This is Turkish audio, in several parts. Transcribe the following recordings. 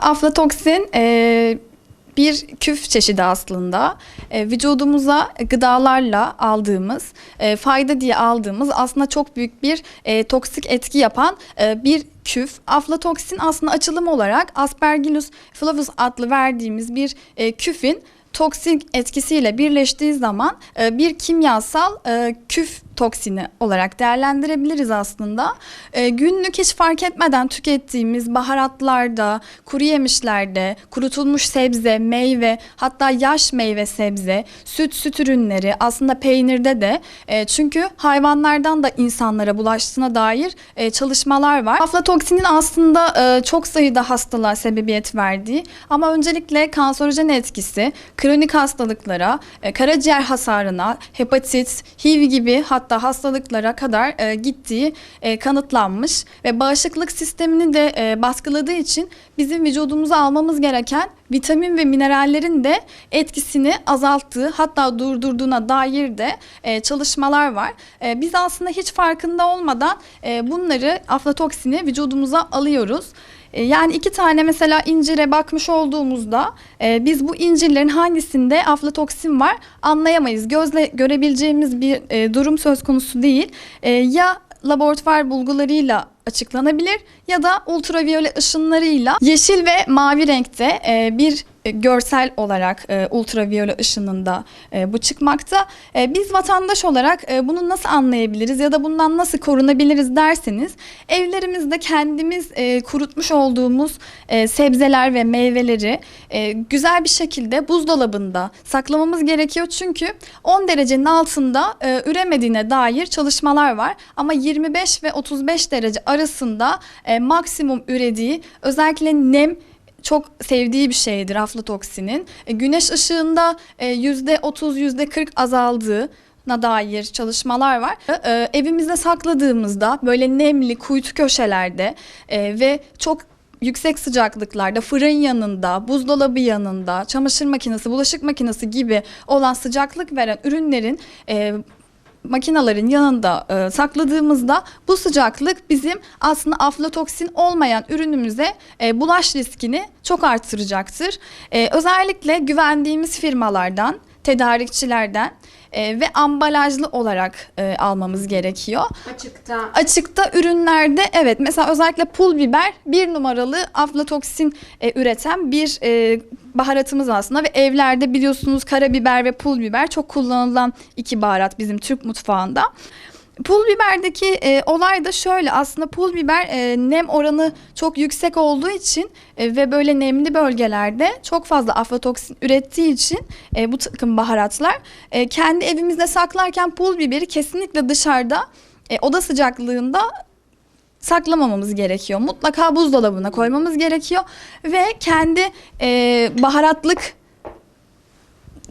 aflatoksin e, bir küf çeşidi aslında. E, vücudumuza gıdalarla aldığımız, e, fayda diye aldığımız aslında çok büyük bir e, toksik etki yapan e, bir küf. Aflatoksin aslında açılım olarak Aspergillus flavus adlı verdiğimiz bir e, küfin toksik etkisiyle birleştiği zaman e, bir kimyasal e, küf toksini olarak değerlendirebiliriz aslında. E, günlük hiç fark etmeden tükettiğimiz baharatlarda, kuru yemişlerde, kurutulmuş sebze, meyve, hatta yaş meyve sebze, süt, süt ürünleri, aslında peynirde de e, çünkü hayvanlardan da insanlara bulaştığına dair e, çalışmalar var. Aflatoksinin aslında e, çok sayıda hastalığa sebebiyet verdiği ama öncelikle kanserojen etkisi, kronik hastalıklara, e, karaciğer hasarına, hepatit, HIV gibi hatta hastalıklara kadar e, gittiği e, kanıtlanmış ve bağışıklık sistemini de e, baskıladığı için bizim vücudumuza almamız gereken vitamin ve minerallerin de etkisini azalttığı hatta durdurduğuna dair de e, çalışmalar var. E, biz aslında hiç farkında olmadan e, bunları aflatoksini vücudumuza alıyoruz. E, Yani iki tane mesela incire bakmış olduğumuzda e, biz bu incirlerin hangisinde aflatoksin var anlayamayız. Gözle görebileceğimiz bir e, durum söz konusu değil. Ya laboratuvar bulgularıyla açıklanabilir ya da ultraviyole ışınlarıyla yeşil ve mavi renkte e, bir e, görsel olarak e, ultraviyole ışınında bu çıkmakta. Biz vatandaş olarak bunu nasıl anlayabiliriz ya da bundan nasıl korunabiliriz derseniz evlerimizde kendimiz kurutmuş olduğumuz sebzeler ve meyveleri güzel bir şekilde buzdolabında saklamamız gerekiyor. Çünkü 10 derecenin altında üremediğine dair çalışmalar var ama 25 ve 35 derece arasında e, maksimum ürediği özellikle nem çok sevdiği bir şeydir aflatoksinin. E, güneş ışığında e, %30 %40 azaldığına dair çalışmalar var. E, evimizde sakladığımızda böyle nemli kuytu köşelerde e, ve çok yüksek sıcaklıklarda fırın yanında, buzdolabı yanında, çamaşır makinesi, bulaşık makinesi gibi olan sıcaklık veren ürünlerin e, makinaların yanında e, sakladığımızda bu sıcaklık bizim aslında aflatoksin olmayan ürünümüze e, bulaş riskini çok artıracaktır. E, özellikle güvendiğimiz firmalardan, tedarikçilerden e, ve ambalajlı olarak e, almamız gerekiyor. Açıkta. Açıkta ürünlerde evet mesela özellikle pul biber bir numaralı aflatoksin e, üreten bir e, baharatımız aslında ve evlerde biliyorsunuz karabiber ve pul biber çok kullanılan iki baharat bizim Türk mutfağında. Pul biberdeki e, olay da şöyle aslında pul biber e, nem oranı çok yüksek olduğu için e, ve böyle nemli bölgelerde çok fazla aflatoksin ürettiği için e, bu takım baharatlar e, kendi evimizde saklarken pul biberi kesinlikle dışarıda e, oda sıcaklığında saklamamamız gerekiyor. Mutlaka buzdolabına koymamız gerekiyor ve kendi e, baharatlık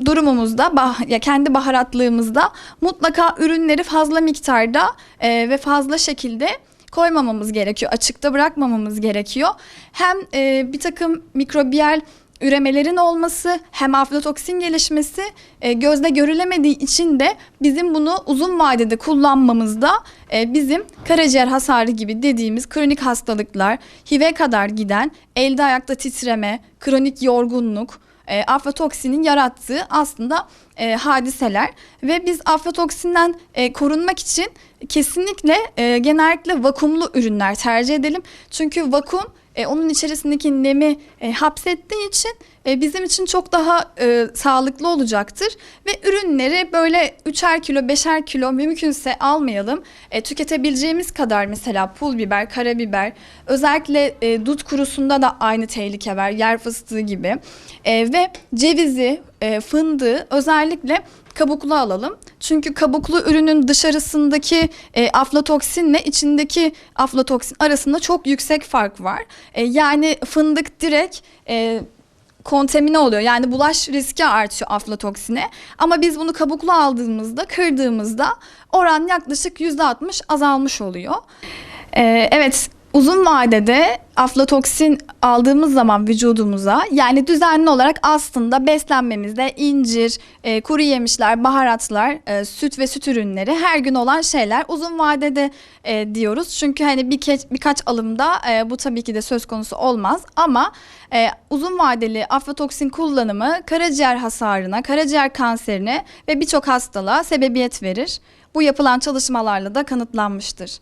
durumumuzda bah- ya kendi baharatlığımızda mutlaka ürünleri fazla miktarda e, ve fazla şekilde koymamamız gerekiyor. Açıkta bırakmamamız gerekiyor. Hem e, bir takım mikrobiyal üremelerin olması hem aflatoksin gelişmesi e, gözde görülemediği için de bizim bunu uzun vadede kullanmamızda e, bizim karaciğer hasarı gibi dediğimiz kronik hastalıklar, HIV'e kadar giden elde ayakta titreme, kronik yorgunluk, e, aflatoksinin yarattığı aslında e, hadiseler ve biz aflatoksinden e, korunmak için kesinlikle e, genellikle vakumlu ürünler tercih edelim. Çünkü vakum e, onun içerisindeki nemi e, hapsettiği için e, bizim için çok daha e, sağlıklı olacaktır ve ürünleri böyle üçer kilo, beşer kilo mümkünse almayalım. E, tüketebileceğimiz kadar mesela pul biber, karabiber, özellikle e, dut kurusunda da aynı tehlike var, yer fıstığı gibi. E, ve cevizi, e, fındığı özellikle kabuklu alalım. Çünkü kabuklu ürünün dışarısındaki e, aflatoksinle içindeki aflatoksin arasında çok yüksek fark var. E, yani fındık direkt e, kontamine oluyor. Yani bulaş riski artıyor aflatoksine. Ama biz bunu kabuklu aldığımızda, kırdığımızda oran yaklaşık %60 azalmış oluyor. Ee, evet Uzun vadede aflatoksin aldığımız zaman vücudumuza yani düzenli olarak aslında beslenmemizde incir, e, kuru yemişler, baharatlar, e, süt ve süt ürünleri her gün olan şeyler uzun vadede e, diyoruz. Çünkü hani bir birkaç alımda e, bu tabii ki de söz konusu olmaz ama e, uzun vadeli aflatoksin kullanımı karaciğer hasarına, karaciğer kanserine ve birçok hastalığa sebebiyet verir. Bu yapılan çalışmalarla da kanıtlanmıştır.